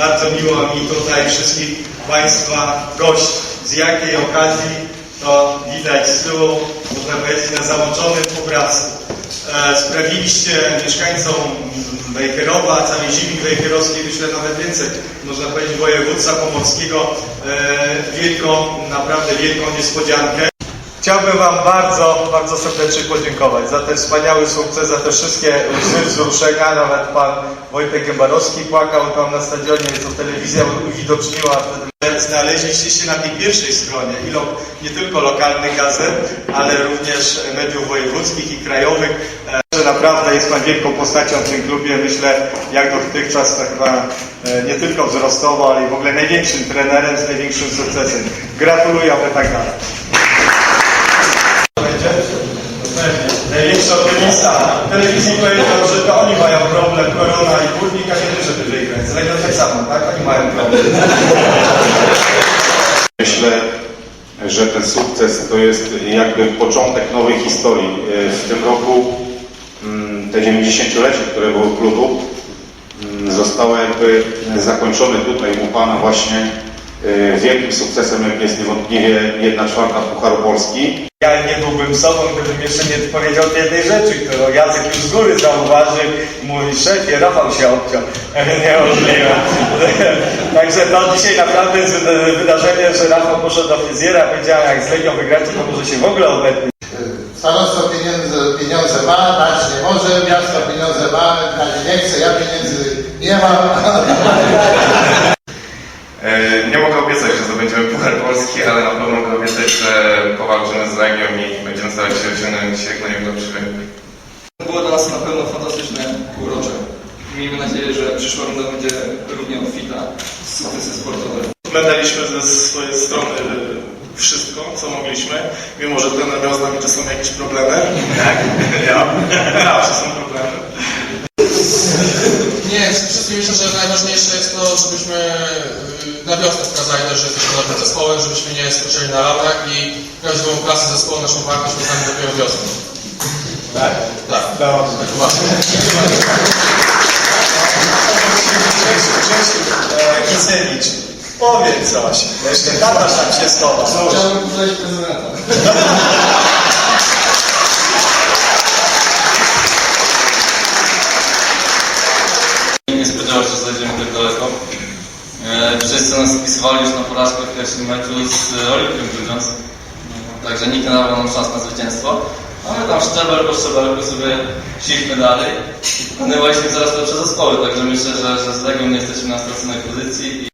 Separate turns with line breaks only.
Bardzo miło mi tutaj wszystkich Państwa gościć. Z jakiej okazji to widać z tyłu, można powiedzieć, na załączonym obrazku. E, Sprawiliście mieszkańcom Wejherowa, całej ziemi wejherowskiej, myślę nawet więcej, można powiedzieć województwa pomorskiego, e, wielką, naprawdę wielką niespodziankę. Chciałbym Wam bardzo, bardzo serdecznie podziękować za ten wspaniały sukces, za te wszystkie łzy wzruszenia. Nawet Pan Wojtek Gębarowski płakał tam na stadionie, to telewizja uwidoczniła. Znaleźliście się na tej pierwszej stronie ilo, nie tylko lokalnych gazet, ale również mediów wojewódzkich i krajowych. E, Że naprawdę jest Pan wielką postacią w tym klubie. Myślę, jak dotychczas tak chyba e, nie tylko wzrostowo, ale i w ogóle największym trenerem z największym sukcesem. Gratuluję, aby tak dalej. Będzie? Pewnie. Największy telewizji powiedział, że to oni mają problem, korona i górnik, a nie wy, żeby wygrać. Z Legią tak samo, tak? Oni mają problem.
Myślę, że ten sukces to jest jakby początek nowej historii. W tym roku mm, te 90-lecie, które było klubu, mm, zostało jakby zakończone tutaj u Pana właśnie wielkim sukcesem, jakim jest niewątpliwie jedna czwarta Pucharu Polski.
Ja nie byłbym sobą, gdybym jeszcze nie powiedział tej jednej rzeczy, którą Jacek już z góry zauważył. Mówi, szefie, Rafał się obciął. Niemożliwe. Także to dzisiaj naprawdę jest wyda- wydarzenie, że Rafał poszedł do fryzjera, powiedział, jak z Legią wygracie, to może się w ogóle obetnie.
Starostwo pieniądze, pieniądze ma, dać nie może, miasto pieniądze ma, dać nie chce, ja pieniędzy nie mam.
Zdobędziemy Puchar Polski, ale na pewno mogę obiecać, że powalczymy z Legią i będziemy starać się osiągnąć jak najlepszy wynik.
Było dla nas na pewno fantastyczne półrocze. Miejmy nadzieję, że przyszła runda będzie równie obfita w sukcesy sportowe.
Oglądaliśmy ze swojej strony wszystko, co mogliśmy, mimo że trener miał z nami czasem jakieś problemy. Tak, ja. Zawsze są problemy.
Nie, przede wszystkim myślę, że najważniejsze jest to, żebyśmy y, na wiosnę pokazali też, że jesteśmy dobrym zespołem, żebyśmy nie skoczyli na laurach i prawdziwą klasę zespołu, naszą wartość poznamy dopiero wiosną. Tak? Tak.
Dobrze.
Tak uważam.
Grzesiu, e, Kicewicz, powiedz coś. Jeszcze tataż tam się schował.
Chciałbym powiedzieć prezydenta.
Nie spodziewał się, że zajdziemy tak daleko. Wszyscy nas spisywali już na porażkę w pierwszym meczu z e, Olimpią Grudziądz. Także nikt nie dawał nam szans na zwycięstwo. A my tam szczebel po szczebelku sobie szliśmy dalej i pokonywaliśmy coraz lepsze zespoły. Także myślę, że, że z Legią nie jesteśmy na straconej pozycji i